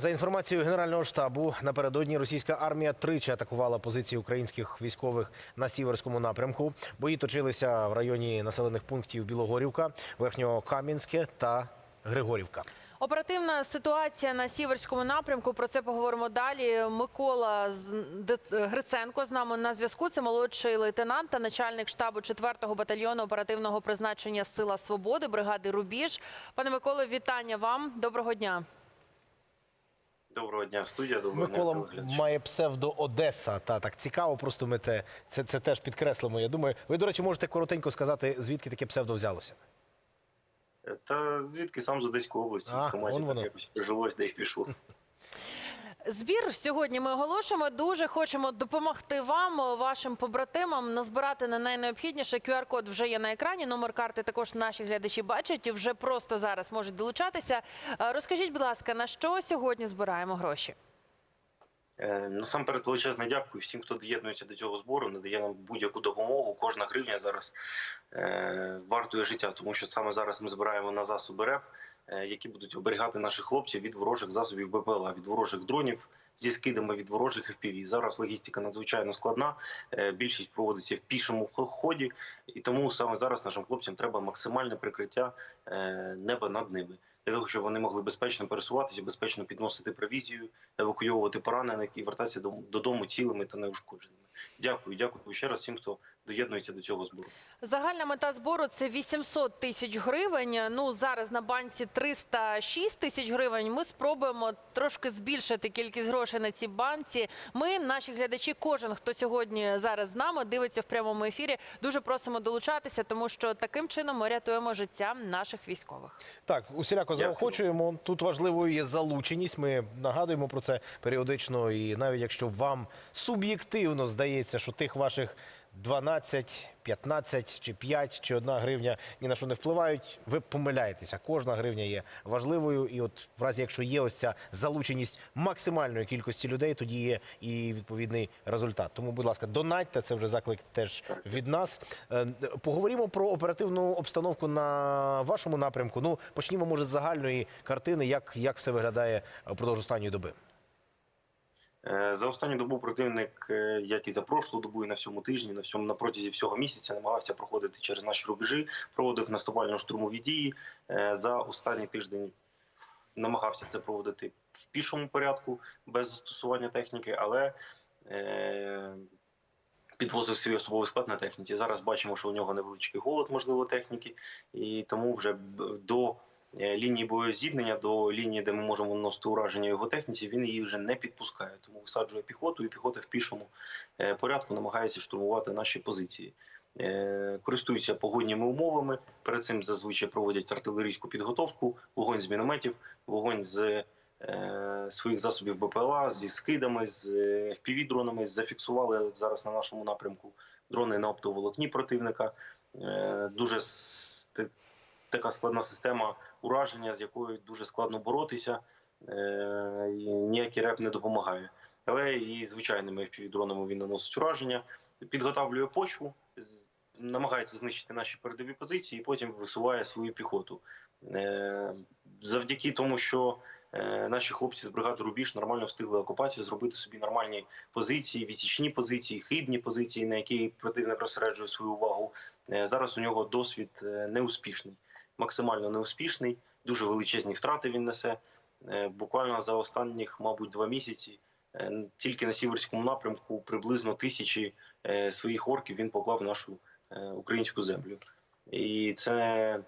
За інформацією Генерального штабу, напередодні російська армія тричі атакувала позиції українських військових на сіверському напрямку. Бої точилися в районі населених пунктів Білогорівка, Верхньокам'янське та Григорівка. Оперативна ситуація на сіверському напрямку. Про це поговоримо далі. Микола Гриценко з нами на зв'язку. Це молодший лейтенант та начальник штабу 4-го батальйону оперативного призначення Сила Свободи бригади Рубіж. Пане Миколо, вітання вам. Доброго дня. Доброго дня, студія. Доброго Микола дня, має псевдо Одеса. Та так цікаво. Просто ми це, це, це теж підкреслимо. Я думаю, ви, до речі, можете коротенько сказати, звідки таке псевдо взялося. Та звідки сам з Одеської області, А, в команді так якось прижилось, де й пішло. Збір сьогодні ми оголошуємо. Дуже хочемо допомогти вам, вашим побратимам, назбирати на найнеобхідніше. QR-код вже є на екрані. Номер карти також наші глядачі бачать. Вже просто зараз можуть долучатися. Е, Розкажіть, будь ласка, на що сьогодні збираємо гроші? Е, Насамперед величезне дякую всім, хто доєднується до цього збору, надає нам будь-яку допомогу. Кожна гривня зараз е, вартує життя, тому що саме зараз ми збираємо на засоби РЕП, які будуть оберігати наших хлопців від ворожих засобів БПЛА, від ворожих дронів зі скидами від ворожих FPV. Зараз логістика надзвичайно складна. е, Більшість проводиться в пішому хо- ході, і тому саме зараз нашим хлопцям треба максимальне прикриття е, неба над ними. Для того, щоб вони могли безпечно пересуватися, безпечно підносити провізію, евакуйовувати поранених і вертатися додому цілими та неушкодженими. Дякую, дякую ще раз всім, хто доєднується до цього збору. Загальна мета збору це 800 тисяч гривень. Ну зараз на банці 306 тисяч гривень. Ми спробуємо трошки збільшити кількість грошей на цій банці. Ми, наші глядачі, кожен хто сьогодні зараз з нами дивиться в прямому ефірі. Дуже просимо долучатися, тому що таким чином ми рятуємо життя наших військових. Так, усіляко заохочуємо. Тут важливою є залученість. Ми нагадуємо про це періодично. І навіть якщо вам суб'єктивно здається, що тих ваших 12, 15 чи 5 чи 1 гривня ні на що не впливають, ви помиляєтеся. Кожна гривня є важливою. І от в разі, якщо є ось ця залученість максимальної кількості людей, тоді є і відповідний результат. Тому, будь ласка, донатьте, це вже заклик теж від нас. Е, Поговоримо про оперативну обстановку на вашому напрямку. Ну, почнімо, може, з загальної картини, як, як все виглядає впродовж останньої доби. Е, За останню добу противник, е, як і за прошлу добу, і на всьому тижні, на всьому на протязі всього місяця, намагався проходити через наші рубежі, проводив наступально-штурмові дії. Е, За останній тиждень намагався це проводити в пішому порядку без застосування техніки, але підвозив свій особовий склад на техніці. Зараз бачимо, що у нього невеличкий голод, можливо, техніки, і тому вже до лінії боєзіднення, до лінії, де ми можемо наносити ураження його техніці, він її вже не підпускає. Тому висаджує піхоту, і піхота в пішому е, порядку намагається штурмувати наші позиції. Е, Користуються погодніми умовами. Перед цим зазвичай проводять артилерійську підготовку, вогонь з мінометів, вогонь з е, своїх засобів БПЛА, зі скидами, з е, FPV-дронами. Зафіксували зараз на нашому напрямку дрони на оптоволокні противника. Е, Дуже така складна система ураження, з якою дуже складно боротися, е, і ніякий реп не допомагає. Але і звичайними FPV-дронами він наносить ураження, підготавлює почву, намагається знищити наші передові позиції і потім висуває свою піхоту. Е, Завдяки тому, що е, наші хлопці з бригади Рубіж нормально встигли окупацію, зробити собі нормальні позиції, відсічні позиції, хибні позиції, на які противник розсереджує свою увагу. Зараз у нього досвід неуспішний, максимально неуспішний, дуже величезні втрати він несе. Е, Буквально за останніх, мабуть, два місяці е, тільки на сіверському напрямку приблизно тисячі е, своїх орків він поклав нашу українську землю. І це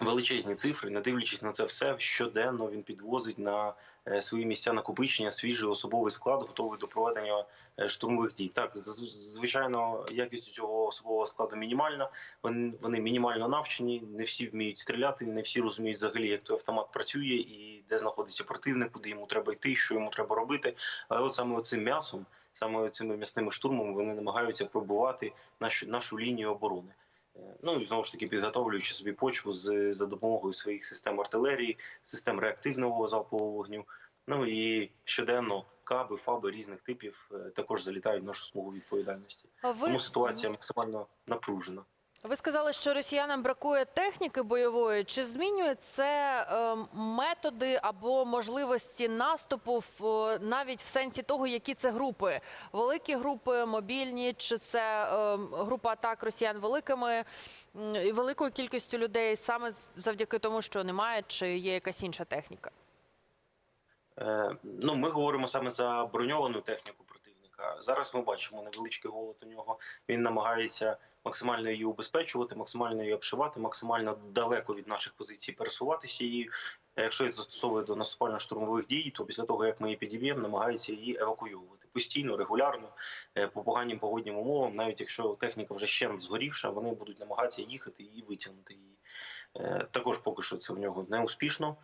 величезні цифри, не дивлячись на це все, щоденно він підвозить на свої місця накопичення свіжий особовий склад, готовий до проведення е, штурмових дій. Так, звичайно, якість цього особового складу мінімальна. Вони, вони мінімально навчені, не всі вміють стріляти, не всі розуміють взагалі, як той автомат працює і де знаходиться противник, куди йому треба йти, що йому треба робити. Але от саме цим м'ясом, саме цими м'ясними штурмами, вони намагаються пробувати нашу нашу лінію оборони. Ну і знову ж таки підготовлюючи собі почву з за допомогою своїх систем артилерії, систем реактивного залпового вогню. Ну і щоденно каби, фаби різних типів е, також залітають в нашу смугу відповідальності. Ви Тому ситуація максимально напружена. Ви сказали, що росіянам бракує техніки бойової. Чи змінює це е, методи або можливості наступу е, навіть в сенсі того, які це групи? Великі групи, мобільні, чи це е, група атак росіян великими і великою кількістю людей саме завдяки тому, що немає, чи є якась інша техніка? Ну, ми говоримо саме за броньовану техніку противника. Зараз ми бачимо невеличкий голод у нього. Він намагається максимально її убезпечувати, максимально її обшивати, максимально далеко від наших позицій пересуватися її. Якщо її застосовує до наступально-штурмових дій, то після того як ми її підіб'ємо, намагається її евакуювати постійно, регулярно, е, по поганим погоднім умовам. Навіть якщо техніка вже ще згорівша, вони будуть намагатися їхати і витягнути її. Е, Також поки що це в нього не успішно,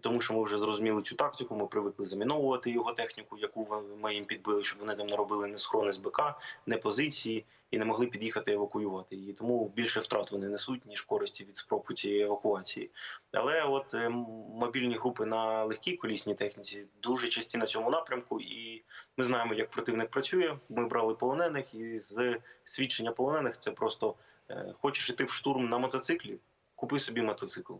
тому що ми вже зрозуміли цю тактику. Ми привикли заміновувати його техніку, яку ми їм підбили, щоб вони там не робили не схорони з БК, не позиції і не могли під'їхати евакуювати її. Тому більше втрат вони несуть ніж користі від спроб цієї евакуації. Але от е, мобільні групи на легкій колісній техніці дуже часті на цьому напрямку, і ми знаємо, як противник працює. Ми брали полонених, і з свідчення полонених це просто е, хочеш іти в штурм на мотоциклі, купи собі мотоцикл.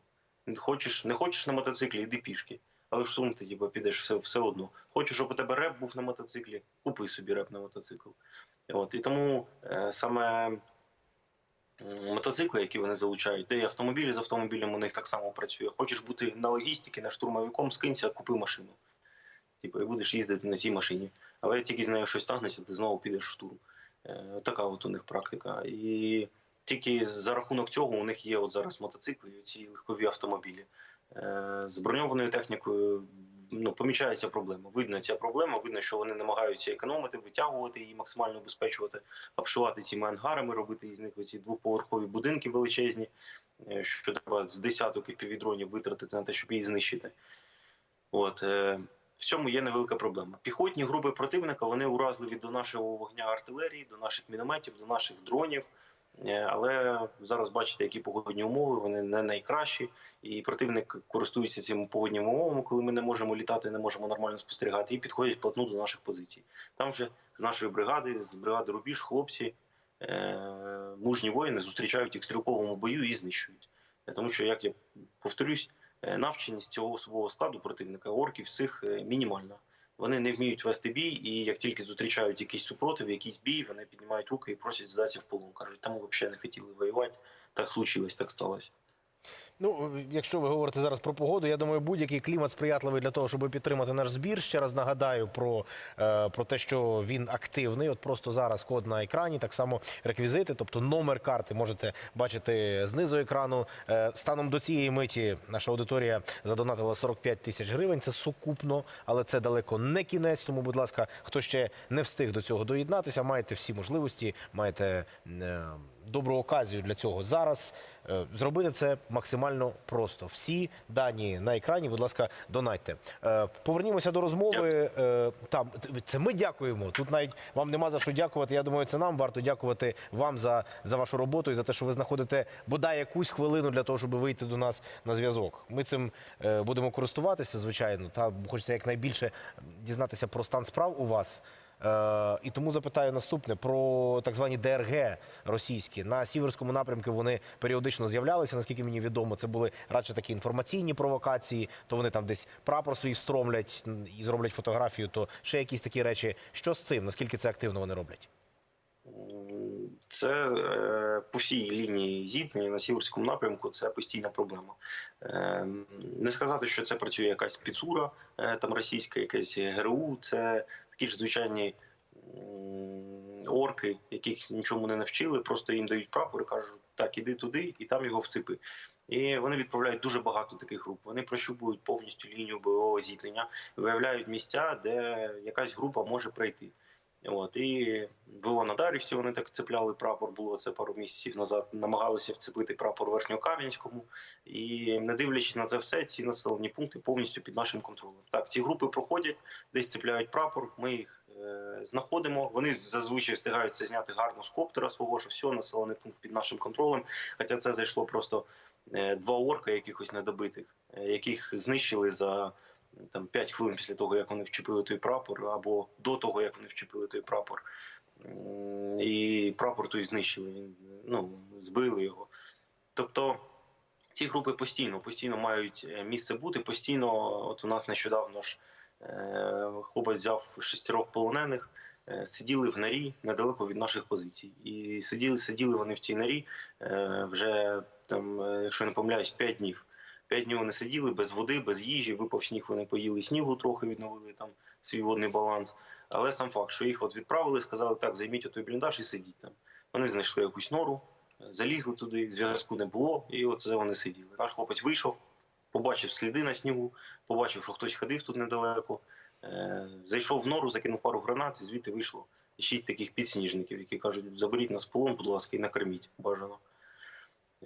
Хочеш, не хочеш на мотоциклі, йди пішки. Але в штурм ти типу, підеш все, все одно. Хочеш, щоб у тебе реп був на мотоциклі, купи собі реп на мотоцикл. От, і тому е, саме мотоцикли, які вони залучають, де і автомобілі з автомобілем у них так само працює. Хочеш бути на логістиці, на штурмовиком, скинься, купи машину. Типу, і будеш їздити на цій машині. Але тільки з нею щось станеться, ти знову підеш в штурм. Е, така от у них практика. І тільки за рахунок цього у них є от зараз мотоцикли і ці легкові автомобілі. Е, З броньованою технікою ну, помічається проблема. Видно ця проблема, видно, що вони намагаються економити, витягувати її, максимально обезпечувати, обшивати цими ангарами, робити із них оці двоповерхові будинки величезні, е, що треба з десяток і півдронів витратити на те, щоб її знищити. От, е, в цьому є невелика проблема. Піхотні групи противника вони уразливі до нашого вогня артилерії, до наших мінометів, до наших дронів. Е, Але зараз бачите, які погодні умови, вони не найкращі, і противник користується цими погодніми умовами, коли ми не можемо літати, не можемо нормально спостерігати, і підходять вплотну до наших позицій. Там вже з нашої бригади, з бригади Рубіж, хлопці, е, мужні воїни зустрічають їх в стрілковому бою і знищують. Е, Тому що, як я повторюсь, навченість цього особового складу противника орків всіх мінімальна. Вони не вміють вести бій, і як тільки зустрічають якийсь супротив, якийсь бій, вони піднімають руки і просять здатися в полон. Кажуть, там ми взагалі не хотіли воювати. Так случилось, так сталося. Ну, якщо ви говорите зараз про погоду, я думаю, будь-який клімат сприятливий для того, щоб підтримати наш збір. Ще раз нагадаю про, е, про те, що він активний. От просто зараз код на екрані, так само реквізити, тобто номер карти можете бачити знизу екрану. Е, станом до цієї миті наша аудиторія задонатила 45 тисяч гривень. Це сукупно, але це далеко не кінець. Тому, будь ласка, хто ще не встиг до цього доєднатися, маєте всі можливості, маєте. Добру оказію для цього зараз. Е, Зробити це максимально просто. Всі дані на екрані, будь ласка, донатьте. Е, Повернімося до розмови. Е, Там це ми дякуємо. Тут навіть вам нема за що дякувати. Я думаю, це нам варто дякувати вам за, за вашу роботу і за те, що ви знаходите бодай якусь хвилину для того, щоб вийти до нас на зв'язок. Ми цим будемо користуватися, звичайно. Та хочеться якнайбільше дізнатися про стан справ у вас. Е, і тому запитаю наступне про так звані ДРГ російські на сіверському напрямку. Вони періодично з'являлися. Наскільки мені відомо, це були радше такі інформаційні провокації. То вони там десь прапор свій встромлять і зроблять фотографію. То ще якісь такі речі. Що з цим? Наскільки це активно вони роблять? Це е, по всій лінії зіткнення на сіверському напрямку. Це постійна проблема. Е, Не сказати, що це працює якась підсура е, там російська, якесь ГРУ. Це такі ж звичайні орки, яких нічому не навчили, просто їм дають прапор і кажуть, так, іди туди, і там його вцепи. І вони відправляють дуже багато таких груп. Вони прощупують повністю лінію бойового зіткнення, виявляють місця, де якась група може пройти. От і в Іванодарівці вони так цепляли прапор. Було це пару місяців назад. Намагалися вцепити прапор Верхньокам'янському. І не дивлячись на це все, ці населені пункти повністю під нашим контролем. Так, ці групи проходять, десь цепляють прапор. Ми їх е, знаходимо. Вони зазвичай встигають це зняти гарно з коптера свого, що все, населений пункт під нашим контролем. Хоча це зайшло просто е, два орка, якихось недобитих, е, яких знищили за там 5 хвилин після того, як вони вчепили той прапор, або до того, як вони вчепили той прапор. І прапор той знищили. Ну, збили його. Тобто ці групи постійно, постійно мають е, місце бути. Постійно, от у нас нещодавно ж е, хлопець взяв шестерок полонених, е, сиділи в норі недалеко від наших позицій. І сиділи, сиділи вони в цій норі е, вже там, якщо не помиляюсь, 5 днів. П'ять днів вони сиділи без води, без їжі, випав сніг, вони поїли снігу, трохи відновили там свій водний баланс. Але сам факт, що їх от відправили, сказали, так, займіть отой бліндаж і сидіть там. Вони знайшли якусь нору, е, залізли туди, зв'язку не було, і от це вони сиділи. Наш хлопець вийшов, побачив сліди на снігу, побачив, що хтось ходив тут недалеко. Е, зайшов в нору, закинув пару гранат, і звідти вийшло шість таких підсніжників, які кажуть, заберіть нас полон, будь ласка, і накорміть бажано.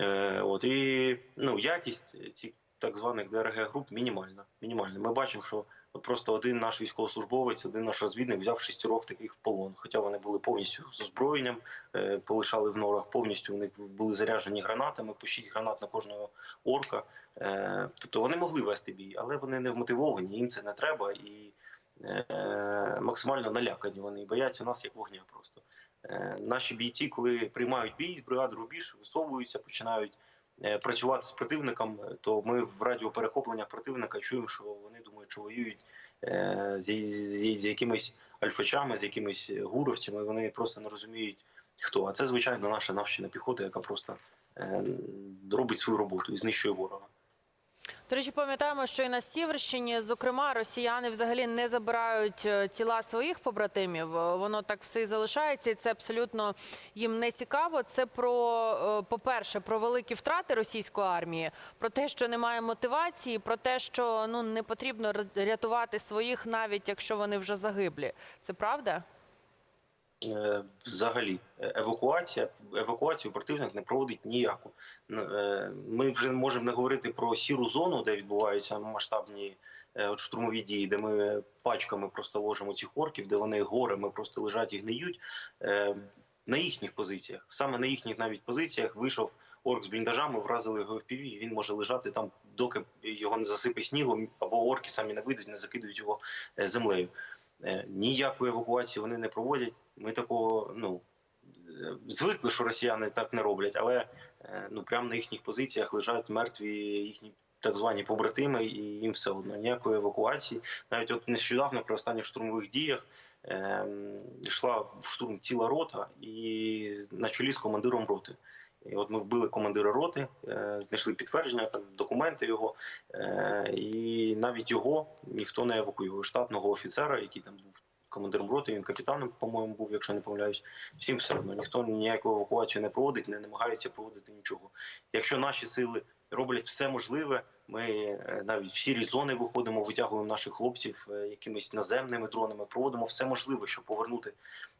Е, от, і ну, якість цих так званих ДРГ груп мінімальна. мінімальна. Ми бачимо, що от просто один наш військовослужбовець, один наш розвідник взяв шістьох таких в полон. Хоча вони були повністю з озброєнням, е, полишали в норах, повністю них були заряджені гранатами, по шість гранат на кожного орка. Е, тобто вони могли вести бій, але вони не вмотивовані, їм це не треба і максимально налякані. Вони бояться нас як вогня просто. Е, Наші бійці, коли приймають бій з бригади Рубіж, висовуються, починають е, працювати з противником, то ми в радіоперехопленнях противника чуємо, що вони думають, що воюють е, з, з, з якимись альфачами, з якимись гуровцями. Вони просто не розуміють, хто. А це, звичайно, наша навчена піхота, яка просто е, робить свою роботу і знищує ворога. До речі, пам'ятаємо, що і на Сіверщині, зокрема, росіяни взагалі не забирають е, тіла своїх побратимів. Е, Воно так все і залишається, і це абсолютно їм не цікаво. Це про, е, по-перше, про великі втрати російської армії, про те, що немає мотивації, про те, що ну не потрібно рятувати своїх, навіть якщо вони вже загиблі. Це правда? Е, взагалі е, евакуація евакуацію противник не проводить ніяку. Е, Ми вже можемо не говорити про сіру зону, де відбуваються масштабні штурмові дії, де ми пачками просто ложимо цих орків, де вони горами просто лежать і гниють. На їхніх позиціях, саме на їхніх навіть позиціях, вийшов орк з бліндажами, вразили його в піві, він може лежати там, доки його не засипе снігом, або орки самі не вийдуть, не закидують його землею. Е, Ніякої евакуації вони не проводять. Ми такого ну звикли, що росіяни так не роблять, але е, ну прямо на їхніх позиціях лежать мертві їхні так звані побратими, і їм все одно ніякої евакуації. Навіть от нещодавно при останніх штурмових діях е, йшла в штурм ціла рота і на чолі з командиром роти. І от ми вбили командира роти, е, знайшли підтвердження, там документи його, е, і навіть його ніхто не евакуює. Штатного офіцера, який там був командиром роти, він капітаном, по-моєму, був, якщо не помиляюсь. Всім все одно ніхто ніяку евакуацію не проводить, не намагається проводити нічого. Якщо наші сили роблять все можливе, ми е, навіть в сірі виходимо, витягуємо наших хлопців е, якимись наземними дронами, проводимо все можливе, щоб повернути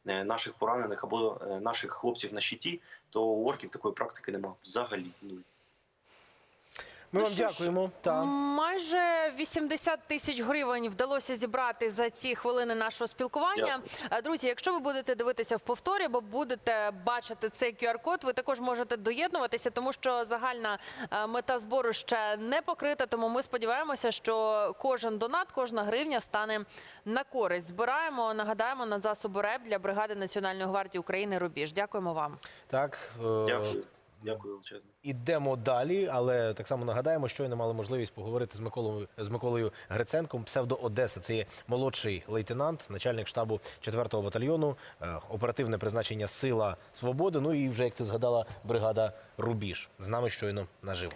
е, наших поранених або наших хлопців на щиті, то у орків такої практики нема взагалі нуль. Ми Ну вам що ж, дякуємо. Та. Майже 80 тисяч гривень вдалося зібрати за ці хвилини нашого спілкування. Дякую. Е, Друзі, якщо ви будете дивитися в повторі, або будете бачити цей QR-код, ви також можете доєднуватися, тому що загальна е, мета збору ще не покрита. Тому ми сподіваємося, що кожен донат, кожна гривня стане на користь. Збираємо, нагадаємо на засоби РЕБ для бригади Національної гвардії України Рубіж. Дякуємо вам. Так, е, Дякую, дякую величезно. ідемо далі, але так само нагадаємо, що не мали можливість поговорити з Миколою з Миколою Гриценком, псевдо Одеса. Це є молодший лейтенант, начальник штабу 4-го батальйону, е, оперативне призначення Сила Свободи. Ну і вже як ти згадала, бригада Рубіж з нами щойно наживо.